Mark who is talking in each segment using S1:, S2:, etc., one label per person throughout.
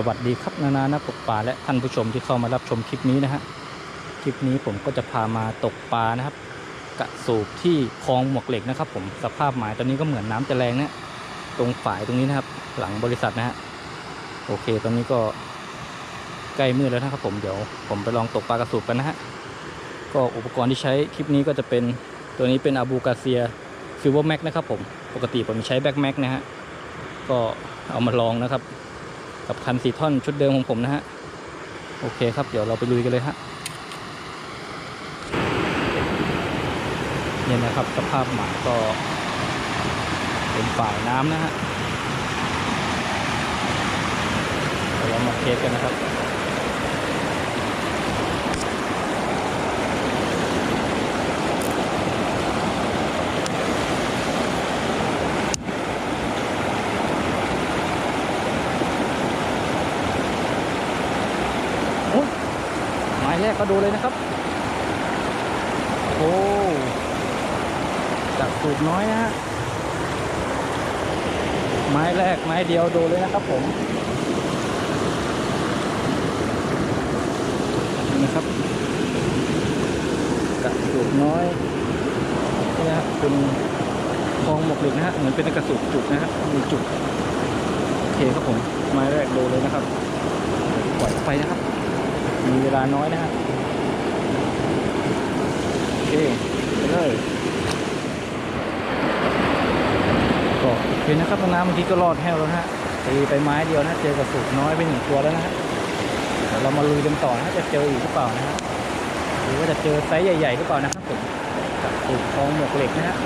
S1: สวัสดีครับนานานักตกปลาและท่านผู้ชมที่เข้ามารับชมคลิปนี้นะฮะคลิปนี้ผมก็จะพามาตกปลานะครับ กระสูบที่คลองหมวกเหล็กนะครับ ผมสภาพหมายตอนนี้ก็เหมือนน้ำจะแรงนะตรงฝ่ายตรงนี้นะครับ หลังบริษัทนะฮะโอเค ตอนนี้ก็ใกล้มืดแล้วนะครับ ผมเดี๋ยวผมไปลองตกปลากระสูบกันนะฮะก็อุปกรณ์ที่ใช้คลิปนี้ก็จะเป็นตัวนี้เป็นอาบูกาเซียซิลเวอร์แม็กนะครับผมปกติผมใช้แบ็กแม็กนะฮะก็เอามาลองนะครับ กับคันสีท่อนชุดเดิมของผมนะฮะ โอเคครับ เดี๋ยวเราไปลุยกันเลยฮะเนี่ยนะครับสภาพหมาก็เป็นฝ่ายน้ำนะฮะเรามาเทสกันนะครับ โอ้ยไม้แร กก็ดูเลยนะครับ โอ้จากสูบน้อยนะฮะไม้แรกไม้เดียวดูเลยนะครับผมนี่นะครับกระสูบน้อยนี่นะฮะเป็นคลองหมกเหล็กนะฮะเหมือนเป็นกระสูบจุกนะฮะมีจุกโอเคครับผมไม้แรกดูเลยนะครับปล่อยไปนะครับ มีเวลาน้อยนะฮะโอเคไปเลยก็โอเคนะครับน้ำเมื่อกี้ก็รอดแห้วแล้วฮะตีไปไม้เดียวนะเจอกับสุกน้อยไปหนึ่งตัวแล้วนะฮะเรามาลุยกันต่อนะจะเจออีกหรือเปล่านะฮะหรือว่าจะเจอไซส์ใหญ่ๆหรือเปล่านะครับผมกับสุกทองหมวกเหล็กนะฮะ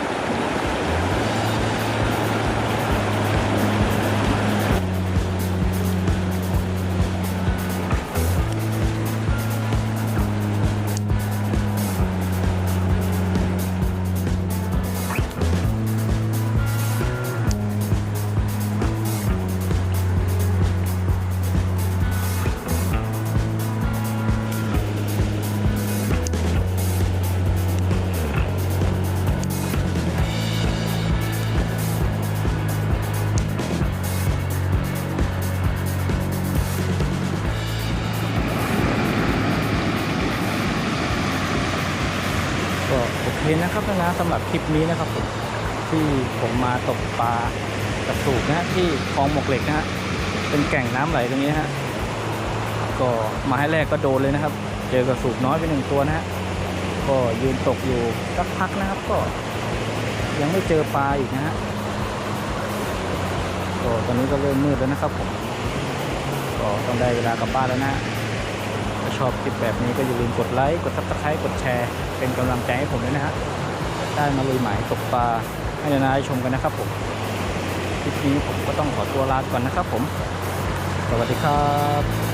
S1: เคนะครับนะสำหรับคลิปนี้นะครับผมที่ผมมาตกปลากระสูบนะฮะที่คลองหมกเหล็กนะฮะเป็นแก่งน้ำไหลตรงนี้นะฮะก็มาให้แรกก็โดนเลยนะครับ เจอกระสูบน้อยไปหนึ่งตัวนะฮะก็ยืนตกอยู่สักพักนะครับ ก็ ยังไม่เจอปลาอีกนะฮะก็ตอนนี้ก็เริ่มมืดแล้วนะครับผมก็ต้องได้เวลากลับบ้านแล้วนะฮะถ้า ชอบคลิปแบบนี้ก็อย่าลืมกดไลค์ กดซับสไครต์กดแชร์ เป็นกำลังใจให้ผมด้วยนะฮะ ได้มาลุยหมายตกปลาให้นานาได้ชมกันนะครับผม คลิปนี้ผมก็ต้องขอตัวลาก่อนนะครับผม สวัสดีครับ